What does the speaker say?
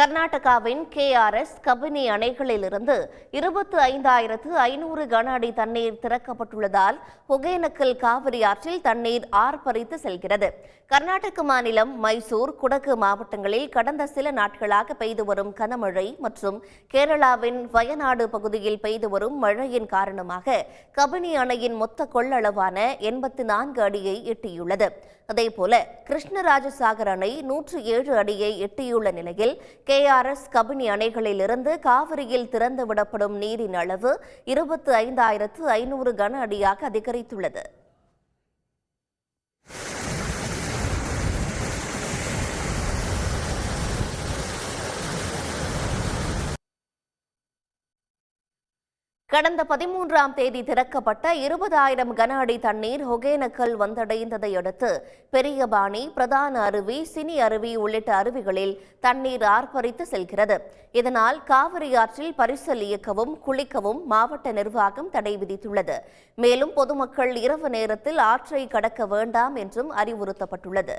கர்நாடகாவின் கேஆர்எஸ் கபினி அணைகளிலிருந்து இருபத்து ஐந்தாயிரத்து ஐநூறு கன அடி தண்ணீர் திறக்கப்பட்டுள்ளதால் ஒகேனக்கல் காவிரி ஆற்றில் தண்ணீர் ஆர்ப்பரித்து செல்கிறது. கர்நாடக மாநிலம் மைசூர் குடகு மாவட்டங்களில் கடந்த சில நாட்களாக பெய்து வரும் கனமழை மற்றும் கேரளாவின் வயநாடு பகுதியில் பெய்து வரும் மழையின் காரணமாக கபினி அணையின் மொத்த கொள்ளளவான எண்பத்தி நான்கு அடியை எட்டியுள்ளது. அதேபோல கிருஷ்ணராஜசாகர் அணை நூற்று ஏழு அடியை எட்டியுள்ள நிலையில் கேஆர்எஸ் கபினி அணைகளிலிருந்து காவிரியில் திறந்துவிடப்படும் நீரின் அளவு இருபத்து ஐந்தாயிரத்து ஐநூறு கன அடியாக அதிகரித்துள்ளது. கடந்த பதிமூன்றாம் தேதி திறக்கப்பட்ட இருபதாயிரம் கன அடி தண்ணீர் ஒகேனக்கல் வந்தடைந்ததை அடுத்து பெரியபாணி பிரதான அருவி சினி அருவி உள்ளிட்ட அருவிகளில் தண்ணீர் ஆர்ப்பரித்து செல்கிறது. இதனால் காவிரி ஆற்றில் பரிசல் இயக்கவும் குளிக்கவும் மாவட்ட நிர்வாகம் தடை விதித்துள்ளது. மேலும் பொதுமக்கள் இரவு நேரத்தில் ஆற்றை கடக்க வேண்டாம் என்றும் அறிவுறுத்தப்பட்டுள்ளது.